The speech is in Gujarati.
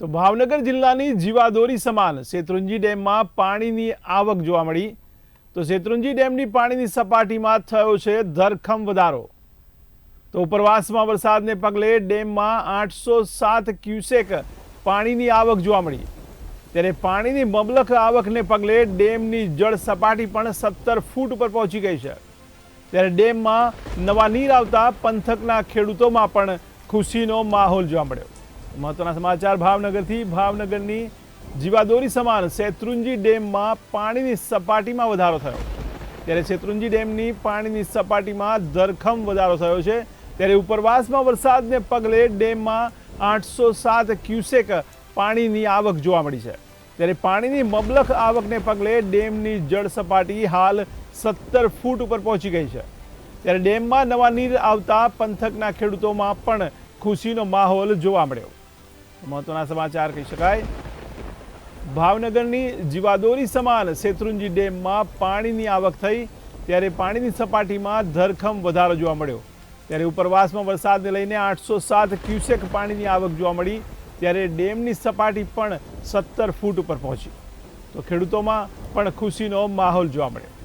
તો ભાવનગર જિલ્લાની જીવાદોરી સમાન શેત્રુંજી ડેમમાં પાણીની આવક જોવા મળી. તો શેત્રુંજી ડેમની પાણીની સપાટીમાં થયો છે ધરખમ વધારો. તો ઉપરવાસમાં વરસાદને પગલે ડેમમાં આઠસો સાત ક્યુસેક પાણીની આવક જોવા મળી. ત્યારે પાણીની મબલખ આવકને પગલે ડેમની જળ સપાટી પણ સત્તર ફૂટ ઉપર પહોંચી ગઈ છે. ત્યારે ડેમમાં નવા નીર આવતા પંથકના ખેડૂતોમાં પણ ખુશીનો માહોલ જોવા મળ્યો. મહત્વના સમાચાર. ભાવનગરથી ભાવનગરની જીવાદોરી સમાન શેત્રુંજી ડેમમાં પાણીની સપાટીમાં વધારો થયો. ત્યારે શેત્રુંજી ડેમની પાણીની સપાટીમાં ધરખમ વધારો થયો છે. ત્યારે ઉપરવાસમાં વરસાદને પગલે ડેમમાં આઠસો સાત ક્યુસેક પાણીની આવક જોવા મળી છે. ત્યારે પાણીની મબલખ આવકને પગલે ડેમની જળ સપાટી હાલ સત્તર ફૂટ ઉપર પહોંચી ગઈ છે. ત્યારે ડેમમાં નવા નીર આવતા પંથકના ખેડૂતોમાં પણ ખુશીનો માહોલ જોવા મળ્યો. મહત્વના સમાચાર કહી શકાય. ભાવનગરની જીવાદોરી સમાન શેત્રુંજી ડેમમાં પાણીની આવક થઈ, ત્યારે પાણીની સપાટીમાં ધરખમ વધારો જોવા મળ્યો. ત્યારે ઉપરવાસમાં વરસાદને લઈને આઠસો સાત ક્યુસેક પાણીની આવક જોવા મળી, ત્યારે ડેમની સપાટી પણ સત્તર ફૂટ ઉપર પહોંચી. તો ખેડૂતોમાં પણ ખુશીનો માહોલ જોવા મળ્યો.